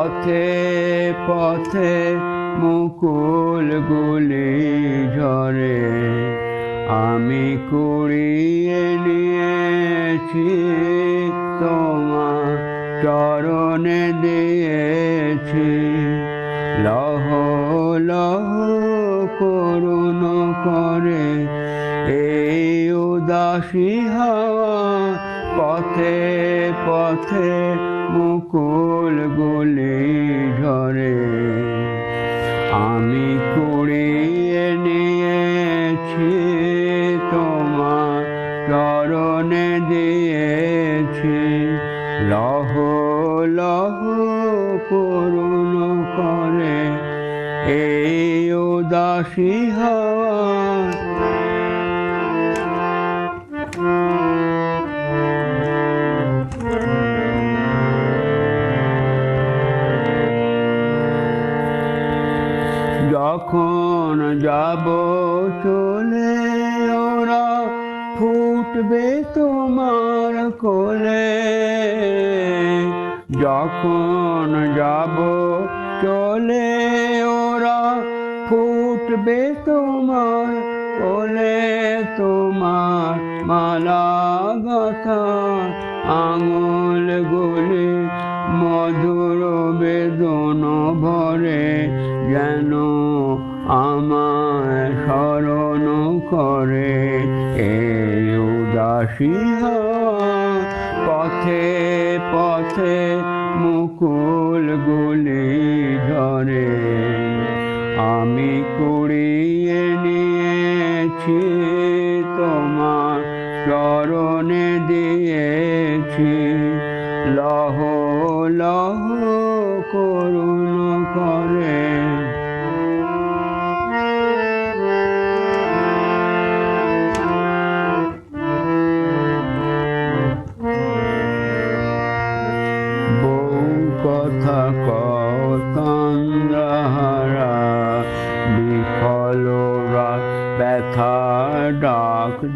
পথে পথে মুকুল গুলি ঝরে। আমি কুড়িয়ে নিয়েছি তোমার চরণে দিয়েছি। লহ লহ করুণ করে, এই উদাসী হাওয়া পথে পথে মুকুল গুলি ঝরে আমি কুড়িয়ে নিয়েছি তোমার চরণে দিয়েছি। লহ লহ করুণ করে। এই উদাসী হাওয়া যখন যাব চলে ওরা ফুটবে তোমার কোলে। যখন যাব চলে ওরা ফুটবে তোমার কোলে। তোমার মালা গাথা আঙুল গুলি মধুর বেদন ভরে যেন আমায় স্মরণ করে। এ উদাসী হাওয়া পথে পথে মুকুল গুলি ঝরে। আমি কুড়িয়ে নিয়েছি তোমার চরণে দিয়েছি। লহ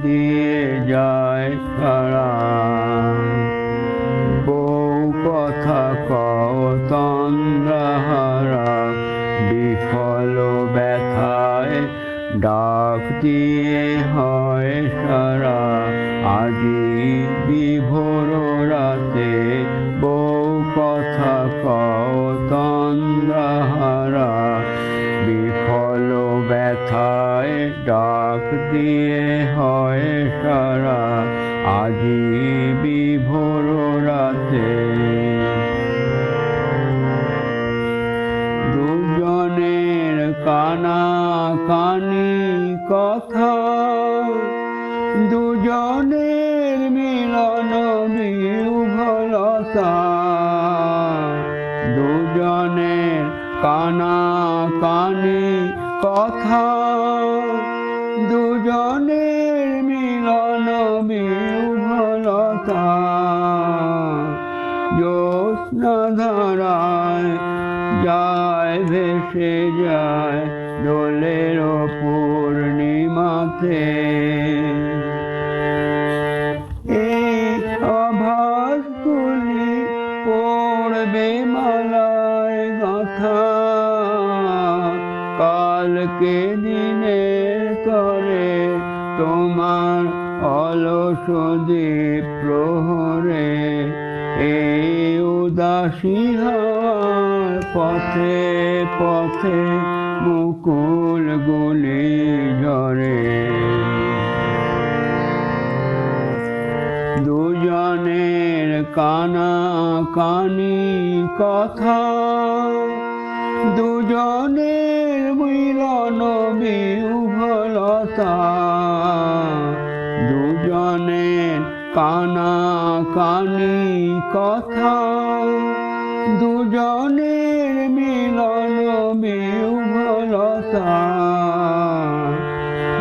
দিয়ে যায় সারা বউ কথা কতন্দ্রহারা বিফল ব্যথায় ডাক দিয়ে হয় ডাক দিয়ে হয় সারা আজি বিভোর রাতে দুজনের কানা কানি কথা কথা দুজনের মিলন বিহলতা জ্যোৎস্না যায় ভেসে যায় দোলের পূর্ণিমাতে কালকে দিনের করে তোমার অলস প্রহরে? এই উদাসী হওয়ার পথে পথে মুকুল গুলি ঝরে। দুজনের কানা কানি কথা, দুজনের মিলন বিহলতা দুজনের কানা কানি কথা। দুজনের মিলন বিহলতা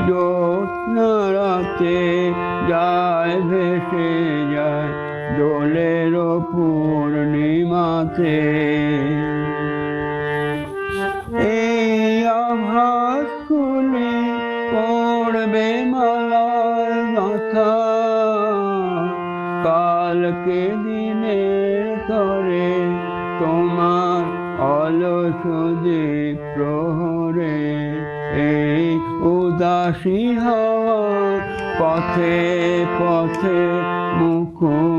জ্যোৎস্না যায়, ভেসে যায় দোলের পূর্ণিমাতে। পড়বে দিনে করে তোমার অলস যে প্রহরে এই উদাসী হওয়া পথে পথে গুলি